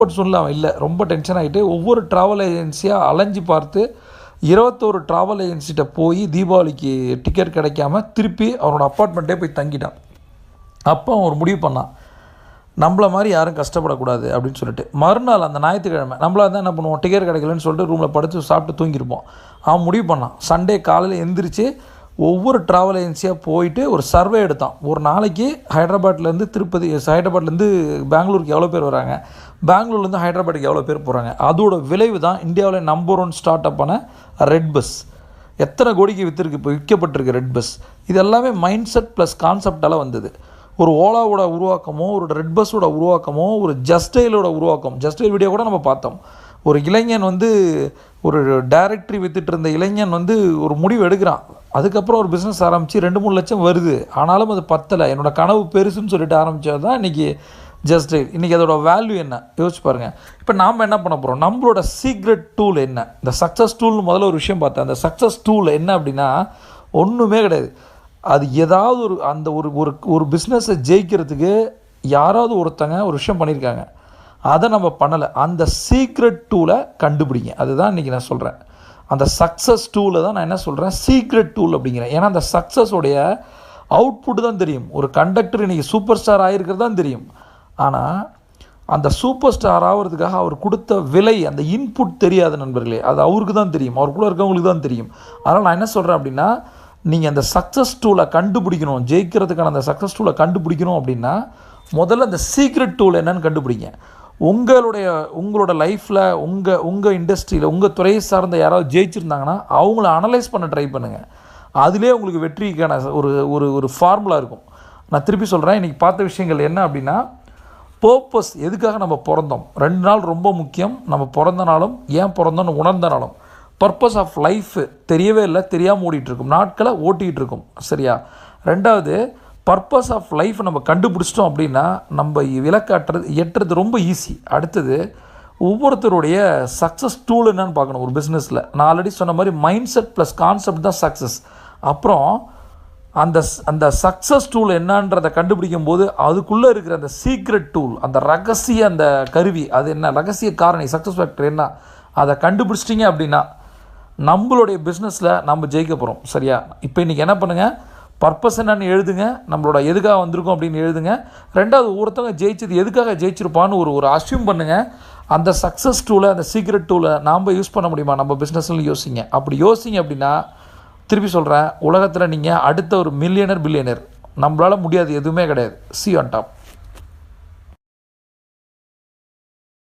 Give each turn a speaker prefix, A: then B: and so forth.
A: போட்டு சொல்லலாம் இல்லை ரொம்ப டென்ஷன் ஆகிட்டு ஒவ்வொரு ட்ராவல் ஏஜென்சியாக அலைஞ்சு பார்த்து இருபத்தோரு ட்ராவல் ஏஜென்சிகிட்ட போய் தீபாவளிக்கு டிக்கெட் கிடைக்காம திருப்பி அவனோட அப்பார்ட்மெண்ட்டே போய் தங்கிட்டான். அப்போ அவன் ஒரு முடிவு பண்ணான். நம்மள மாதிரி யாரும் கஷ்டப்படக்கூடாது அப்படின்னு சொல்லிட்டு. மறுநாள் அந்த ஞாயிற்றுக்கிழமை நம்மளா தான் என்ன பண்ணுவோம்? டிக்கெட் கிடைக்கலன்னு சொல்லிட்டு ரூமில் படுத்து சாப்பிட்டு தூங்கியிருப்போம் அவன் முடிவு பண்ணான். சண்டே காலையில் எந்திரிச்சு ஒவ்வொரு ட்ராவல் ஏஜென்சியாக போயிட்டு ஒரு சர்வே எடுத்தான். ஒரு நாளைக்கு ஹைதராபாத்லேருந்து திருப்பதி ஹைதராபாத்லேருந்து பெங்களூருக்கு எவ்வளோ பேர் வராங்க? பெங்களூர்லேருந்து ஹைதராபாத்துக்கு எவ்வளோ பேர் போகிறாங்க அதோட விளைவு தான் இந்தியாவில் நம்பர் ஒன் ஸ்டார்ட் அப்பான ரெட் பஸ் எத்தனை கோடிக்கு விற்றுருக்கு இப்போ விற்கப்பட்டிருக்கு ரெட் பஸ் இது எல்லாமே மைண்ட் செட் ப்ளஸ் கான்செப்டால் வந்தது. ஒரு ஓலாவோட உருவாக்கமோ ஒரு ரெட் பஸ்ஸோட உருவாக்கமோ ஒரு ஜஸ்டைலோட உருவாக்கம். ஜஸ்டைல் வீடியோ கூட நம்ம பார்த்தோம். ஒரு இளைஞன் வந்து ஒரு டைரக்டரி வித்துட்டு இருந்த இளைஞன் வந்து ஒரு முடிவு எடுக்கிறான். அதுக்கப்புறம் ஒரு பிஸ்னஸ் ஆரம்பித்து ரெண்டு மூணு லட்சம் வருது. ஆனாலும் அது பத்தலை. என்னோடய கனவு பெருசுன்னு சொல்லிட்டு ஆரம்பித்தது தான் இன்றைக்கி ஜஸ்ட் இன்றைக்கி அதோட வேல்யூ என்ன? யோசிச்சு பாருங்கள் இப்போ நாம் என்ன பண்ண போகிறோம் நம்மளோட சீக்ரெட் டூல் என்ன? இந்த சக்ஸஸ் டூல்னு முதல்ல ஒரு விஷயம் பார்த்தேன். அந்த சக்ஸஸ் டூல் என்ன அப்படின்னா ஒன்றுமே கிடையாது. அது ஏதாவது ஒரு அந்த ஒரு ஒரு ஒரு பிஸ்னஸை ஜெயிக்கிறதுக்கு யாராவது ஒருத்தங்க ஒரு விஷயம் பண்ணியிருக்காங்க. அதை நம்ம பண்ணலை. அந்த சீக்ரெட் டூலை கண்டுபிடிங்க. அதுதான் இன்றைக்கி நான் சொல்கிறேன் அந்த சக்ஸஸ் டூலை தான் நான் என்ன சொல்கிறேன் சீக்ரெட் டூல் அப்படிங்கிறேன். ஏன்னா அந்த சக்ஸஸோடைய அவுட்புட் தான் தெரியும். ஒரு கண்டக்டர் இன்றைக்கி சூப்பர் ஸ்டார் ஆகிருக்கிறது தான் தெரியும். ஆனால் அந்த சூப்பர் ஸ்டார் ஆகிறதுக்காக அவர் கொடுத்த விலை அந்த இன்புட் தெரியாது நண்பர்களே. அது அவருக்கு தான் தெரியும். அவர் கூட இருக்கவங்களுக்கு தான் தெரியும். அதனால் நான் என்ன சொல்கிறேன் அப்படின்னா நீங்கள் அந்த சக்ஸஸ் டூலை கண்டுபிடிக்கணும். ஜெயிக்கிறதுக்கான அந்த சக்ஸஸ் டூலை கண்டுபிடிக்கணும் அப்படின்னா முதல்ல அந்த சீக்ரெட் டூல் என்னன்னு கண்டுபிடிங்க. உங்களுடைய உங்களோட லைஃப்பில் உங்கள் உங்கள் இண்டஸ்ட்ரியில் உங்கள் துறையை சார்ந்த யாராவது ஜெயிச்சிருந்தாங்கன்னா அவங்கள அனலைஸ் பண்ண ட்ரை பண்ணுங்கள் அதிலே உங்களுக்கு வெற்றிக்கான ஒரு ஒரு ஒரு ஃபார்முலா இருக்கும். நான் திருப்பி சொல்கிறேன் இன்றைக்கி பார்த்த விஷயங்கள் என்ன அப்படின்னா பர்பஸ் எதுக்காக நம்ம பிறந்தோம்? ரெண்டு நாள் ரொம்ப முக்கியம். நம்ம பிறந்த நாளும் ஏன் பிறந்தோன்னு உணர்ந்த நாளும். பர்பஸ் ஆஃப் லைஃப் தெரியவே இல்லை தெரியாமல் ஓடிட்டுருக்கும். நாட்களை ஓட்டிகிட்டு இருக்கும் சரியா? ரெண்டாவது பர்பஸ் ஆஃப் லைஃப் நம்ம கண்டுபிடிச்சிட்டோம் அப்படின்னா நம்ம விளக்காட்டுறது எட்டுறது ரொம்ப ஈஸி அடுத்தது ஒவ்வொருத்தருடைய சக்ஸஸ் டூல் என்னன்னு பார்க்கணும் ஒரு பிஸ்னஸில் நான் ஆல்ரெடி சொன்ன மாதிரி மைண்ட் செட் ப்ளஸ் கான்செப்ட் தான் சக்ஸஸ் அப்புறம் அந்த அந்த சக்ஸஸ் டூல் என்னன்றதை கண்டுபிடிக்கும் போது அதுக்குள்ளே இருக்கிற அந்த சீக்ரெட் டூல் அந்த ரகசிய அந்த கருவி அது என்ன ரகசிய காரணி சக்ஸஸ் ஃபேக்டர் என்ன அதை கண்டுபிடிச்சிட்டிங்க அப்படின்னா நம்மளுடைய பிஸ்னஸில் நம்ம ஜெயிக்க போகிறோம் சரியா? இப்போ இன்றைக்கி என்ன பண்ணுங்கள் பர்பஸ் என்னன்னு எழுதுங்க. நம்மளோட எதுக்காக வந்திருக்கோம் அப்படின்னு எழுதுங்க. ரெண்டாவது ஒருத்தவங்க ஜெயிச்சது எதுக்காக ஜெயிச்சிருப்பான்னு ஒரு ஒரு அசியூம் பண்ணுங்கள் அந்த சக்ஸஸ் டூலை அந்த சீக்ரெட் டூலை நாம் யூஸ் பண்ண முடியுமா? நம்ம பிஸ்னஸ்ல யோசிங்க. அப்படி யோசிங்க அப்படின்னா திருப்பி சொல்கிறேன் உலகத்தில் நீங்கள் அடுத்த ஒரு மில்லியனர் பில்லியனர் நம்மளால் முடியாது எதுவுமே கிடையாது. C on top